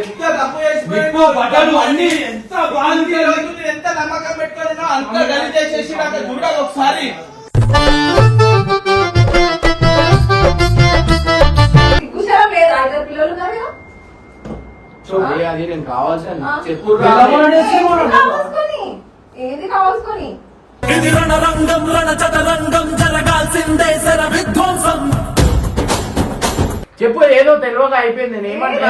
ఎంత తప్పు చేసిపోయాడు. బట్టలు అన్ని. ఎంత బాగుంది ఎంత నమ్మకం అంత చేసేసి నాకు చూడాలి ఒకసారి. అది నేను కావాల్సిన. చెప్పు ఏది కావాల్సుకొని? ఇది రణరంగం జరగాల్సిందే శర విధ్వంసం. చెప్పు ఏదో తెలియక అయిపోయింది నేను ఏమంటున్నా.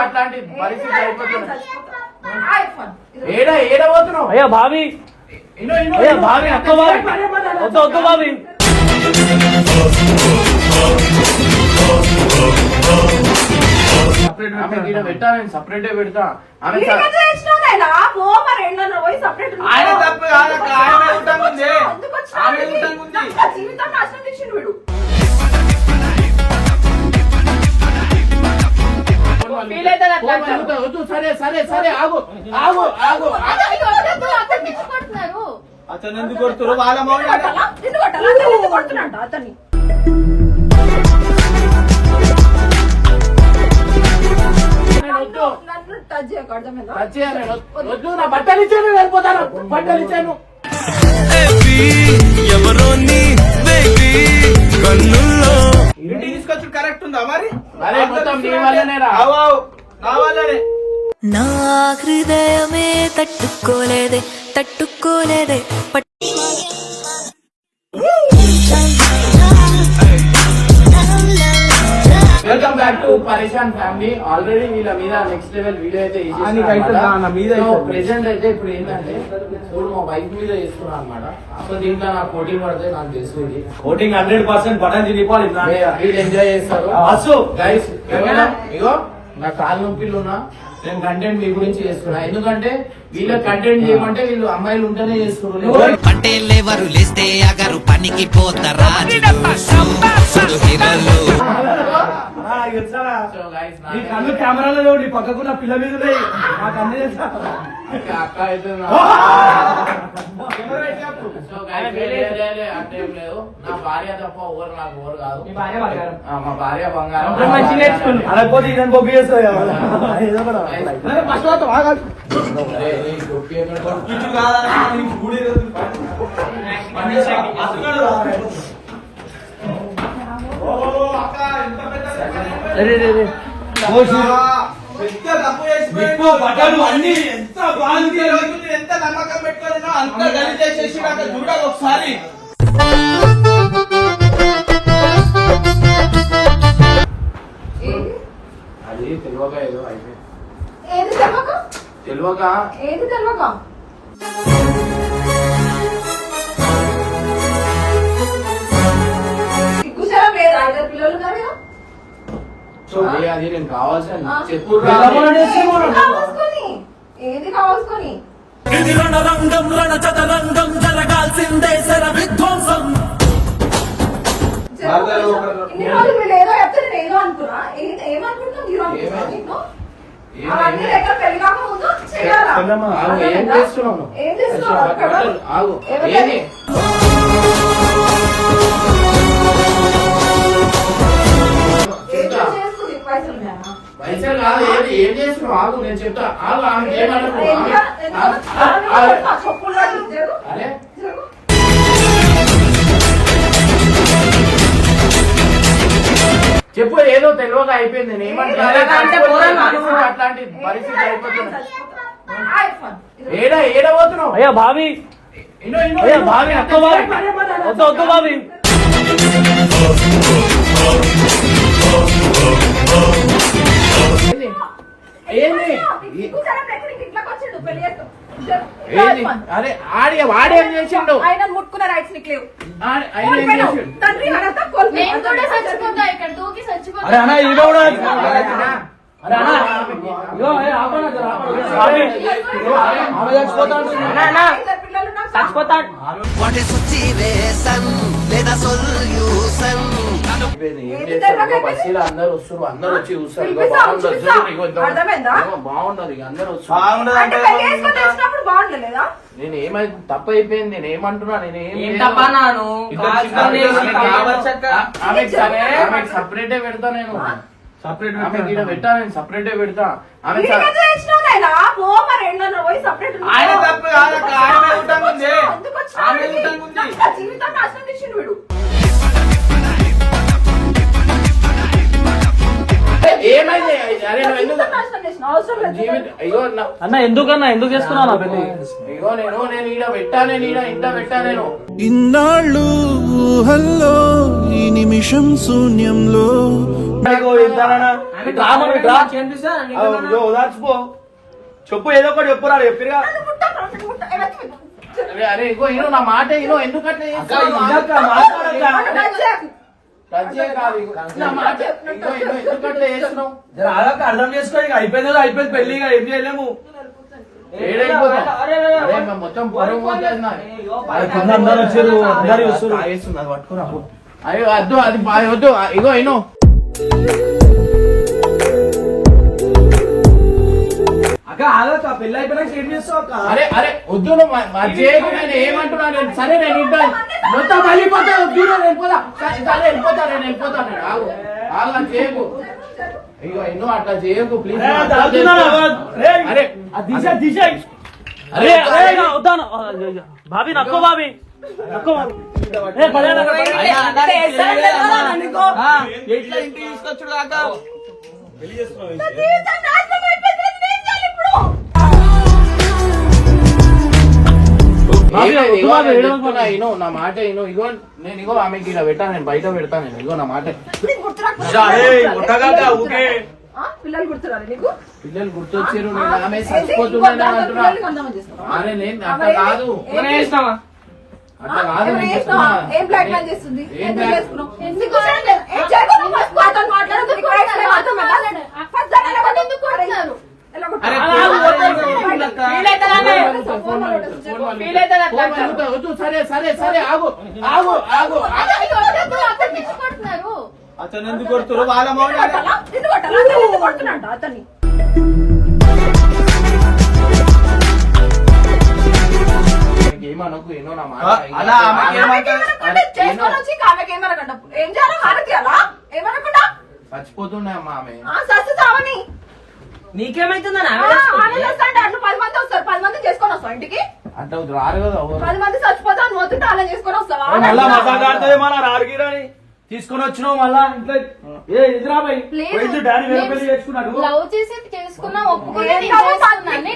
అట్లాంటి పరిస్థితి అయిపోతుంది ఐఫోన్. ఏడ ఏడ పోతున్నావు? అయ్యా భావి ఇన్నో, అయ్యా. భావి అక్క భావి వద్దు వద్దు భావి సపరేట్ పెడతా. ఆమె వీడికి స- ఎందుకు తెచ్చినావు నాయనా? పో మరి వద్దు, సరే సరే సరే ఆగు ఆగు. ఆగు అయ్యో, వద్దు, అతన్ని ఎందుకు కొడుతున్నారు? అతను ఎందుకు కొడుతున్నారు వాళ్ళ కొడుతున్నాడు అతన్ని? నేను వద్దు. నన్ను టచ్ చేయకు, అర్థమైందా? టచ్ చేయాలి, వద్దు, వద్దు నా బట్టలు ఇచ్చాను వెళ్ళిపోతాను. బట్టలు ఇచ్చాను. ఎవరో నీ బేబీ కన్నుల్లో ఇంటికి తీసుకొచ్చి కరెక్ట్ ఉందా మరి? అరే, మొత్తం నీ వల్లనేరా? అవు, అవు, నా వల్లనే. నా హృదయమే తట్టుకోలేదే తట్టుకోలేదే. బ్యాక్ టు పరేషాన్ ఫ్యామిలీ ఆల్రెడీ వీళ్ళ మీద నెక్స్ట్ లెవెల్ వీడియో అయితే మీద. ప్రెసెంట్ అయితే ఇప్పుడు ఏంటంటే చూడు మా బైక్ మీద చేస్తున్నా అనమాట సో దీంట్లో నాకు పోటీంగ్ పడితే నాకు తెలుస్తుంది ఓటింగ్ హండ్రెడ్ పర్సెంట్ బటన్ తినిపోవాలి వీళ్ళు ఎంజాయ్ చేస్తారు. అసు. గైస్ ఇగో నా కాలు నొప్పిలు ఉన్నా నేను కంటెంట్ మీ గురించి చేస్తున్నా. ఎందుకంటే వీళ్ళ కంటెంట్ చేయమంటే వీళ్ళు అమ్మాయిలు ఉంటేనే చేస్తున్నారు పట్టేలేవరు లేస్తే అగరు పనికి పోతారా నా కళ్ళు కెమెరాలో లేవు నీ పక్కకున్న పిల్ల మీద ఉన్నాయి నాకు అన్నీ అక్క అయితే నా- అంటే భార్య తప్ప ఎవరు నాకు ఎవరు కాదు. ఆ, మా భార్య బంగారం. అలాగపోతే ఇదని బొబ్బి చేస్తావు కదా. ఏదో ఒకటి. అన్ని ఎంత బాగుంది ఎంత నమ్మకం పెట్టుకున్నానో అంత గలీజ్ చేసేసి నాకు చూడాలి ఒకసారి తెలియక ఏది తెలవక? అది నేను కావాల్సిన ఆ. చెప్పు ఏది కావాల్సుకొని? ఏది కావాల్సుకొని? ఇది రణరంగం రణచదరంగం జరగాల్సిందే శర విధ్వంసం. ఇన్ని రోజులు వీళ్ళు ఏదో చెప్తే నేను ఏదో అనుకున్నా. ఏ- అవన్నీ దగ్గర పెళ్ళి కాకముందు చేయాలా? ఆగు, ఏం? చేస్తున్నావు ఏం చేస్తున్నావు అక్కడ? బట్టలు, ఆగు ఎవరు ఏది ఏం చెప్తా. చేసుకుంది? పైసలు ఉన్నాయా? పైసలు కాదు ఏది ఏం చేస్తున్నావు ఆగు నేను చెప్తా ఆగు ఆమె ఏమనకు ఎంత- ఎంత- చెప్పు ఏదో తెలియక అయిపోయింది నేను. అట్లాంటి పరిస్థితి అయిపోతుంది. ఏడ ఏడ పోతున్నావు అయ్యా భావి అయ్యా. భావి అక్క భావి వద్దు వద్దు భావి ఏంది? ఏంది ఏంది. అరే ఆడి వాడేం చేసిండు? ఆయన ముట్టుకున్న రైట్స్ నీకు లేవు. తండ్రి అనంతా కోల్పోయావు. నేను కూడా చచ్చిపోతా ఇక్కడ దూకి చచ్చిపోతా. అరే అన్న ఈడ కూడా అరే అన్న ఇగో, ఏ, ఆపన్న జర, ఆపన్న. స్వామి, ఇగో, ఆమె చచ్చిపోతా అంటుంది. అన్న, అన్న, ఇద్దరు పిల్లలు నాకు చచ్చిపోతా వాట్ ఇస్ సిచ్యువేషన్ లేదా సొల్యూషన్ బస్సులో అందరూ వస్తారు అందరూ వచ్చి చూస్తారు. బాగుండదు అందరూ వస్తారు నేను ఏమై తప్పు అయిపోయింది నేను ఏమంటున్నా? నేను. తప్ప సపరేటే పెడతా నేను. సపరేట్ పెట్టా నేను సపరేట్ పెడతా. ఆమె స- వీడికి చేసినావు నాయనా? అయ్యో అన్న ఎందుకన్నా? ఎందుకు చేసుకున్నావు నా పెళ్ళి అయ్యో నేను నేను ఈడ పెట్టా నేను ఈడ ఇంట పెట్టా నేను. ఇన్నాళ్ళు ఊహల్లో ఈ నిమిషం శూన్యంలో. ఓదార్చిపో చెప్పు ఏదో ఒకటి చెప్పురా చెప్పిరా. అరే అరే ఇగో ఇను నా మాట ఇను ఎందుకు అర్థం చేసుకో ఇక అయిపోయింది అయిపోయింది పెళ్ళి ఏం చేయలేము. మొత్తం అందరూ వచ్చారు అందరూ అయ్యో వద్దు అది వద్దు ఇగో ఆగక్క పెళ్ళి అయిపోయినాక ఏం చేస్తావు అక్క? అరే అరే వద్దు నువ్వు మా చేయకు నేను నేను సరే నేను ఇంటా మొత్తం వెళ్ళిపోతా వద్దు నేను వెళ్ళిపోతా సరే సరే వెళ్ళిపోతా నేను వెళ్ళిపోతా నేను ఆగు ఆగు అని చేయకు అయ్యో ఇను అట్లా చేయకు ప్లీజ్ అరే, దిశ దిశ అరే అరే వద్దాను బాబీ నక్కో బాబీ నక్కో ఎట్లా ఇంటికి తీసుకొచ్చుడు కాక ఇగో నా మాట ఇను ఇగో నేను ఇగో ఆమెకి ఇలా పెట్టా నేను బయట పెడతా నేను ఇగో నా మాట? పిల్లలు గుర్తురారు నీకు? పిల్లలు గుర్తొచ్చారు నేను ఆమె అంటున్నా? అరే నేను అట్లా కాదు. ఏం బ్లాక్ మెయిల్ చేస్తుంది? ఎందుకు చేసుకున్నావు? ఎందుకు? ఏం చేయకుండా అతను? ఎందుకు? సరే సరే సరే ఆగు ఆగు ఆగు. ఆగు. అయ్యో, వద్దు, అతను ఎందుకు కొడుతురు? వాళ్ళ మౌన అతన్ని? ఏమనకు ఎన్నో నా మాట అలా ఏం చేయాలా ఏమనకుండా? చచ్చిపోతుండే అమ్మా ఆమె. ఆ సస్సు చావని నీకేమైతుందని ఆ, ఆమె చేస్తా అంటే అట్లు పది మంది వస్తారు. పది మంది చేసుకొని వస్తావు ఇంటికి? అట్లా రారు కదా ఎవరు. పది మంది చచ్చిపోతా అని పోతుంటే అలా చేసుకొని వస్తావా? మళ్ళా మజాక్ ఆడుతుంది మన రాడుగిరని తీసుకొని వచ్చినావు మళ్ళా ఇంట్లో. ఏ ఎదురా పోయి లేదు. పోయింది డాడీ వేరే పెళ్ళి చేసుకున్నాడు. లవ్ చేసి చేసుకున్నా ఒప్పుకున్నా ఏం నేను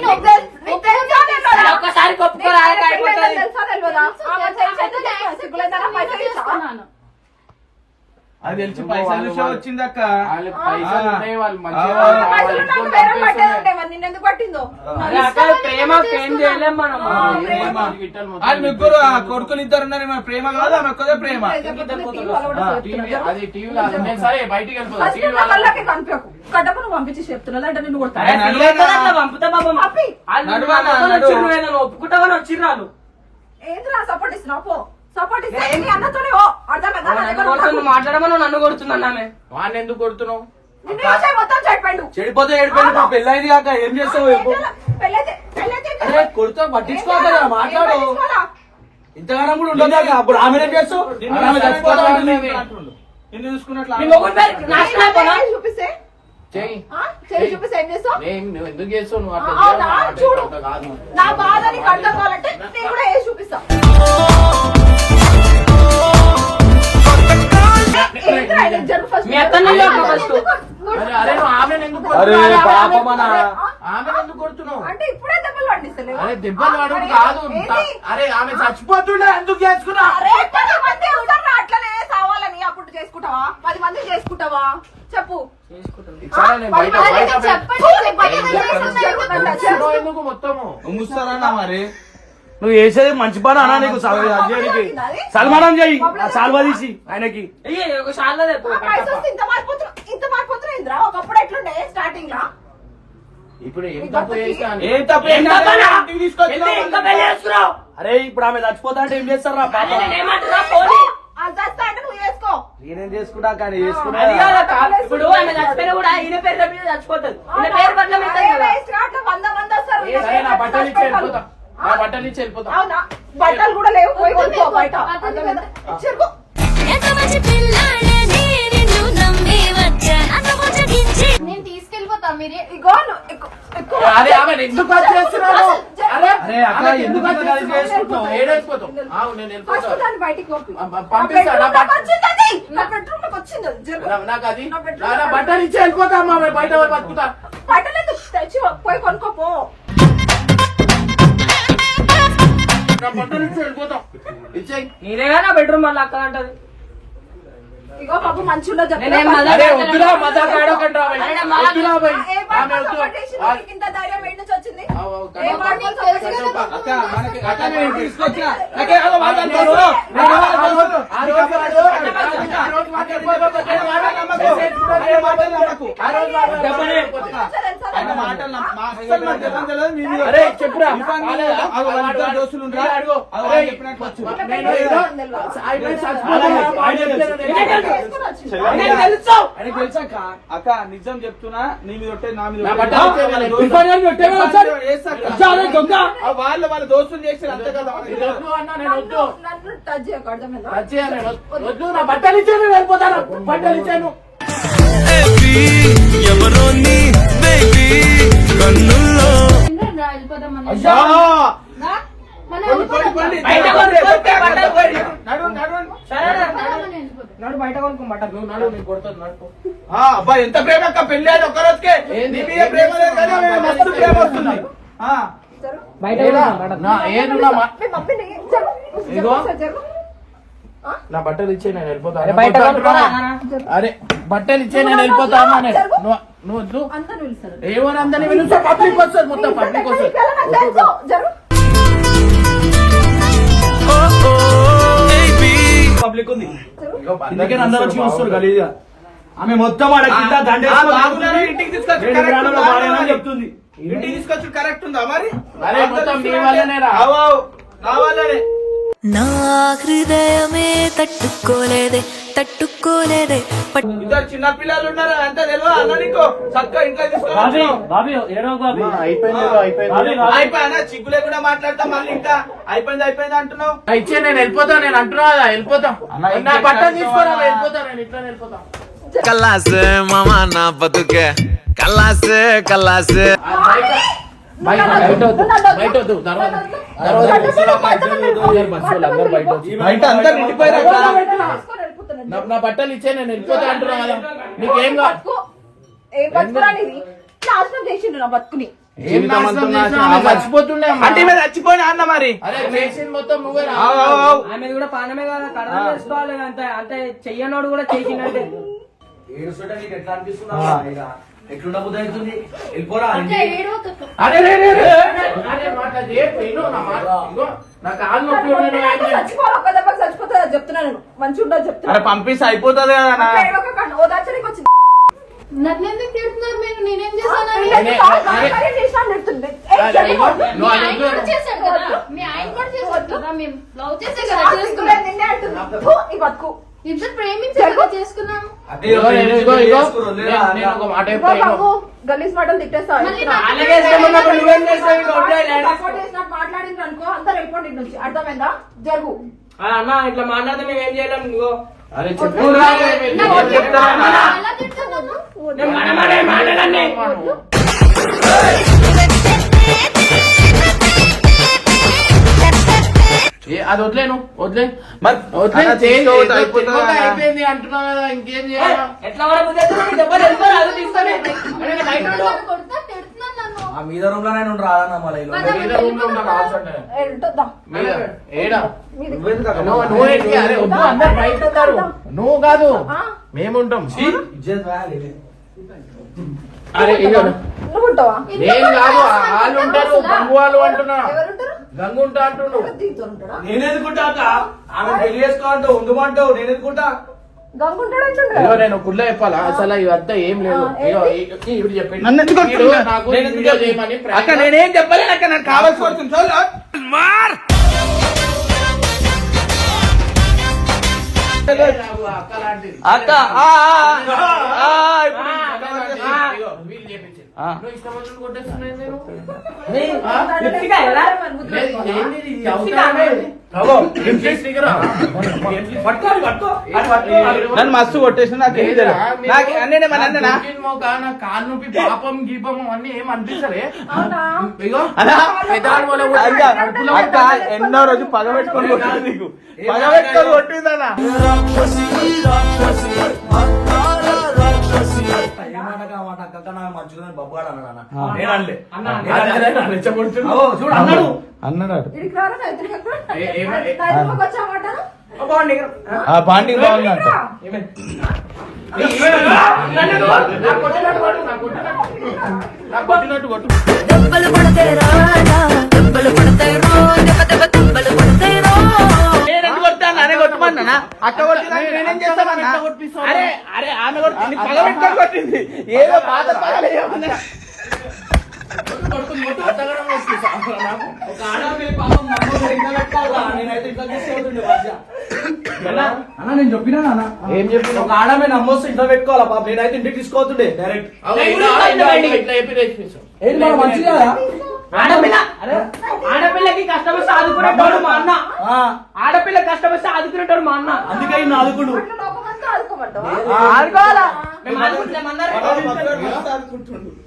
అది తెలిసి పైసలు విషయం వచ్చిందక్క. వాళ్ళ ముగ్గురు ఆ కొడుకులు ఇద్దరు ఉన్నారు మన ప్రేమ కాదు ఆమె ఒక్కదే ప్రేమ. అది టీవీ కాదు. నేను సరే బయటికి వెళ్ళిపోతా పంపించి చెప్తున్నా అంటే? పంపుతా. ఒప్పుకుంటామని వచ్చిర్రాను ఏంద్రా సపోర్ట్ ఇస్తున్నావు? పో. సపోర్ట్ ఇస్తే ఏంటి అన్నతోనే ఓ అర్థమైందా? నా దగ్గర ఉన్నాకు. మాట్లాడమని నన్ను కొడుతున్నాను ఆమె వాడిని ఎందుకు కొడుతున్నావు? నిన్ను చూసే మొత్తం చెప్పండు. చెడిపోతే ఇప్పుడు పెళ్ళైంది కాక ఏం చేస్తావు చెప్పు. పెళ్ళైతే పెళ్ళైతే అరే కొడుతా పట్టించుకోవాలి కదా మాట్లాడు? ఇంతగానం కూడా ఉండదు అప్పుడు ఆమె ఏం చేస్తావు? నిన్ను ఆమె చచ్చిపోతా ఉంటుంది. అంటుండు. నిన్ను చూసుకున్నట్లు చూపిస్తే? ఎందుకు చేస్తావు? నువ్వు అట్లా నా బాధ నీకు అర్థం కావాలంటే నేను కూడా చూపిస్తా. అరే అరే నువ్వు ఆమెను ఎందుకు కొడుతున్నావు? అంటే ఇప్పుడే దెబ్బలు అరే దెబ్బలు వాడు కాదు. అరే ఆమె చచ్చిపోతుండే ఎందుకు చేసుకున్నా? అరే పది మంది ఉంటారు అట్లనే సావాలని అప్పుడు చేసుకుంటావా? పది మంది చేసుకుంటావా? చెప్పు. చెప్పండి, మొత్తము ముస్తారన్నా మరి. నువ్వు చేసేది మంచి పని అన్నా నీకు చేయడానికి సల్మానం చెయ్యి ఆ సాల్వా తీసి ఆయనకి. ఇప్పుడు. అరే ఇప్పుడు ఆమె చచ్చిపోతా అంటే ఏం చేస్తారు రా పాప? నేనేం చేసుకుంటా కానీ చేసుకుంటా. కాదక్క. ఇప్పుడు ఆమె చచ్చిపోయినా కూడా ఈయన పేరు మీద చచ్చిపోతుంది. పేరు పట్ల వంద మంది వస్తారు నా బట్టలు ఇచ్చి వెళ్ళిపోతా. అవునా? బట్టలు కూడా లేవు. పోయి కొనుక్కో బయట? చెరుకు మీరు ఇగో అరే ఆమె ఎందుకు చేస్తున్నావు? అరే అరే అక్క, ఎందుకు ఆవు నేను వెళ్ళిపోతాను దాన్ని బయటికి. ఆ, వచ్చింది. నా లోకి వచ్చింది. నాకు అది నా బట్టలు ఇచ్చి వెళ్ళిపోతా అమ్మా బయట బతుకుతా. బట్టలు ఎందుకు తెచ్చి పోయి కొనుక్కోపో నా బట్టలు ఇచ్చి వెళ్ళిపోతాం. ఇచ్చేయి. నీదేగా నా బెడ్రూమ్ మళ్ళీ అక్క అంటది ఇగో పాప మంచిగా నేనేం మజా అరే వద్దురా మజా కాడకండి ఆమె అరే, మా- వద్దురా భయ్ ఏ ఆమె పాప వద్దు సపోర్ట్ చేసింది? ఆ- నీకు ఇంత ధైర్యం నుంచి వచ్చింది చెప్పురా దోస్తులు చెప్పినట్టు అక్క. నిజం చెప్తున్నా నీ మీద ఒట్టే నా మీద వాళ్ళ దోస్తులు. కదా. వాళ్ళు దోస్తులు అంతే నా బట్టలు ఇచ్చే నేను వెళ్ళిపోతాను. బట్టలు ఇచ్చాను. ఎవరో నీ బేబీ కన్నుల్లో. ఏంటండి రా, వెళ్ళిపోదాం మనం. అయ్యా. బయట కొనుక్కో బట్టలు నువ్వు నడు నేను కొడతాను నడుపు ఆ, అబ్బా ఎంత ప్రేమ అక్క పెళ్ళి అయిన ఒక్క రోజుకే. ఏంది? నీ మీద ప్రేమ లేదు కానీ ఆమె మస్తు ప్రేమ వస్తుంది. ఆ. బయట. నా మా- బట్టలు ఇచ్చే నేను అరే వెళ్ళిపోతాను బయట కొనుక్కోరా. అరే బట్టలు ఇచ్చే నేను వెళ్ళిపోతాను నేను నువ్వు నువ్వు వద్దు. అందరూ పిలుస్తారు. ఏమని అందరినీ పిలుస్తా? పబ్లిక్ వస్తుంది మొత్తం పబ్లిక్ వస్తుంది. పబ్లిక్ ఉంది. ఇగో అందుకే అందరూ వచ్చి చూస్తారు గలీజ్గా ఆమె మొత్తం ఇంటికి? చెప్తుంది. ఇంటికి తీసుకొచ్చి కరెక్ట్ ఉందా మరి? అరే మొత్తం మీ వల్లనే రా. అవు, అవు. నా వల్లనే. నా హృదయమే తట్టుకోలేదే. తట్టుకోలేదే. ఇద్దరు చిన్న పిల్లలు ఉన్నారు? అంతా తెలియదు అన్న నీకు? చక్క ఇంట్లో బాబీ తీసుకొని బాబీ ఏడో బాబీ. అమ్మా, అయిపోయింది ఇగో, అయిపోయింది. బాబీ, బాబీ. అయిపోయినా చిగ్గులే కూడా మాట్లాడతా మళ్ళీ ఇంకా. అయిపోయింది అయిపోయింది అంటున్నావు. ఆ, ఇచ్చే నేను వెళ్ళిపోతా నేను అంటున్నా కదా వెళ్ళిపోతా. నా బట్టలు తీసుకోరా? వెళ్ళిపోతా నేను ఇట్లా వెళ్ళిపోతా. కల్లాసే మామా నా బతుకే. కల్లాసే కల్లాసే. ఆ, బయట వద్దు అందరు అందరు నిండిపోయారు నా నా బట్టలు ఇచ్చే నేను వెళ్ళిపోతా అంటున్నా కదా నీకేం బతుకు. ఏం బతుకురా నీది? నాశనం చేసిండు నా బతుకుని ఏం నాశనం చేసినా ఆమె చచ్చిపోతుండే అమ్మా. అంటే మీద చచ్చిపోయినా అన్న మరి అరే చేసింది మొత్తం నువ్వే రా. అవు, అవు, అవు. ఆమె కూడా పానమే కదా కడదాం చేసుకోవాలి అంత అంటే చెయ్యనోడు కూడా చేసినట్టే ఏడుస్తుంటే నీకు ఎట్లా అనిపిస్తుందా ఇక ఎట్లుండ బుద్ధి అవుతుంది వెళ్ళిపోరా అక్క, ఏడవకు. అరే రే రే రే. అరే మాట చెప్పు, విను నా మాట. ఇగో, నా కాలు నొప్పి ఉంది, నువ్వు ఏం చేయాలి? చచ్చిపోవాలి ఒక్క దెబ్బకి చచ్చిపోతుందా చెప్తున్నాను. మంచి ఉండదు అరే చెప్తున్నా పంపిస్తే అయిపోతుంది కదా అన్న. ఓదార్చడానికి వచ్చింది. నన్ను ఎందుకు తిడుతున్నారు మీరు? నేనేం చేసినా అని చెప్తుంది. ఏ, అరే, చెప్పు. ఇగో, మీ నువ్వు ఆయన అది కూడా వద్దు. చేశాడు కదా. మీ ఆయన కూడా చేశాడు కదా. మేము లవ్ చేసే కదా. ఆ చేసుకున్నాం. సిగ్గులేదు నిన్నే అంటుంది. థు, ఈ బతుకు. ఇద్దరు ప్రేమించే కదా చేసుకున్నాం అదే ఇగో, ఇగో, ఇగో, ఇగో. చేసుకుర్రు, లేరా? నేను- నేను ఒక మాట చెప్తా. గలీజ్ మాటలు తిట్టేస్తా. మళ్ళీ నా- అలాగే ఇష్టం ఉన్నప్పుడు నువ్వేం చేస్తావు? ఇంకా వదిలేయ్. సపోర్ట్ చేసినట్టు మాట్లాడింది అనుకో అందరు వెళ్ళిపోండి ఇటు నుంచి అర్థమైందా? జరుగు. అన్న ఇట్లా మాట్లాడితే మేము ఏం చేయలేం నువ్వు అరే చెప్పు అది వదిలేను వదిలే. మరి. అయిపోయింది. అంటున్నావు కదా ఇంకేం చేయాలా? ఎట్లా ఆ మీద రూమ్లోనే ఉండు రాదన్న మళ్ళీ నువ్వు నువ్వు నువ్వు కాదు? మేముంటాం. అరే నువ్వు ఉంటావా? నేను కాదు వాళ్ళు ఉంటారు అంటున్నా. గంగు ఉంటా నేను ఎందుకుంటా అక్క? ఆమె పెళ్ళి చేసుకోమంటావు ఉండమంటావు నేను ఎందుకుంటా నేను కుళ్ళ చెప్పాలా? అసలు ఇవంతా ఏం లేదు. ఇప్పుడు చెప్పండి. నన్ను ఎందుకు వీడు కొడుతున్నా? నాకు నేను ఎందుకు వీడియో చెప్ప- చేయమని అక్క ప్రాంక్ నేనేం చెప్పలేను అక్క నాకు కావాల్సి వస్తుంది. చూడు నాకు అక్క లాంటిది. అక్క ఆ, ఆ, ఆ, ఆ, ఇప్పుడు నన్ను మస్తు కొట్టేసిన నాకు ఏం తెలియదు. కాలు నొప్పి పాపం గీపం అన్ని ఏం అనిపిస్తలే? ఎన్నో రోజు పగ పెట్టుకొని కొట్టింది నీకు. పగ పెట్టుకొని ఆ బాండి బాగుందంట. దెబ్బలు పడతాయి రాజా దెబ్బలు పడతాయి రో దెబ్బ దెబ్బ దెబ్బలు పడతాయి రో అక్క అరే అరే ఆమె కొట్టింది ఏదో పాత. అన్న? నేను చెప్పినా అన్న ఏం చెప్పినావు? ఒక ఆడమే నమ్మొస్తే ఇంట్లో పెట్టుకోవాలా? పాప నేనైతే ఇంటికి తీసుకోవతుండే డైరెక్ట్. అగో, ఇట్లా, ఆడపిల్ల. ఆడపిల్లకి కష్టం వస్తే ఆదుకునేటోడు మా అన్న. ఆడపిల్ల కష్టం వస్తే ఆదుకునేటోడు మా అన్న. అందుకే? ఆడుకోవాలా ఆదుకుంటామన్నారు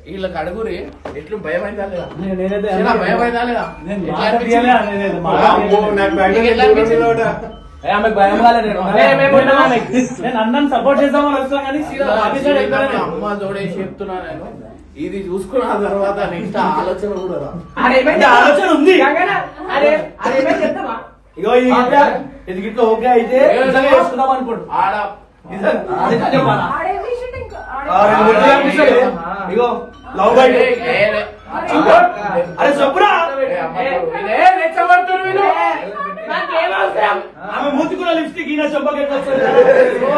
వీళ్ళకి అడుగురి ఎట్లు భయం అయిందా లేదా నేనైతే చిన్న భయం అయిందా లేదా? నేను ఆమెకు భయం అన్నని సపోర్ట్ చేద్దామని వస్తున్నా కానీ. అమ్మ తోడేసి చెప్తున్నా నేను. ఇది చూసుకున్న తర్వాత నెక్స్ట్ ఆలోచన కూడా రా. ఆలోచన ఉంది. ఇగో గిట్ల ఇది గిట్ల ఓకే అయితే నిజంగా చేసుకుందాం అనుకోండి ఆడ నిజంగా అదే కానీ చెప్పాలా? ఆడేం చేసిండు ఇంకా? ఆ, రెండు గుడ్లు కనిపిస్తాయి. ఇగో లవ్ బైట్ ఏ, ఏ, ఏ. అరే చెప్పురా ఏ, అమ్మ ఆమె మూతి కూడా లిప్స్టిక్ ఈయన చెంపకి ఎట్లా వస్తుంది? ఓ.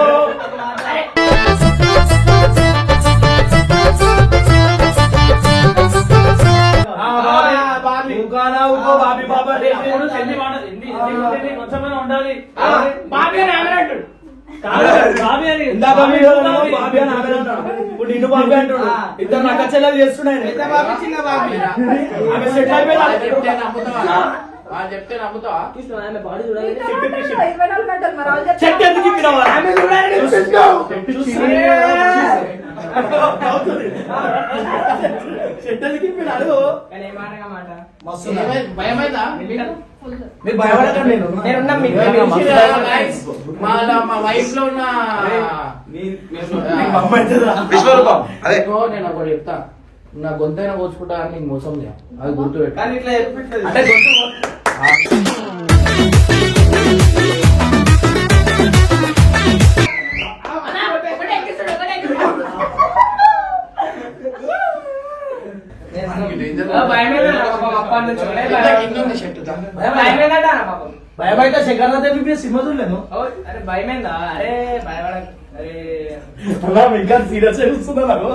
కొంచెమైనా ఉండాలి. బాబీ అని ఆమె అంటాడు. కాదు, బాబీ ఏమన్నారు? బాబీ అని అంటాడు. ఇప్పుడు నిన్ను బాబీ అంటాడు. ఇద్దరు చెల్లెలు చేస్తున్నాయి సెటిల్ చెప్తే నమ్ముతావా. చెట్టు ఎందుకు ఇప్పినావా? చూడాలి చెట్టు ఎందుకు ఇప్పినాడు? కానీ ఏ మాటగా మాట? మస్తు ఏమైంది? భయమైందా? మీరు భయపడకండి. నేను నేనున్నా? మా వైఫ్లో ఉన్న? విశ్వరూపం అదే. ఒకటి చెప్తా. నా గొంతైనా పోసుకుంటా అని నీకు మోసం చేయ అది గుర్తు కానీ ఇట్లా చెప్పిట్లేదు. అంటే గొంతు శంకర్ దేవి సినిమా చూడలేను ఓ, అరే భయమేందా అరే భయపడ అరే అలా ఇంకా సీరియస్ చూస్తుందా నాకు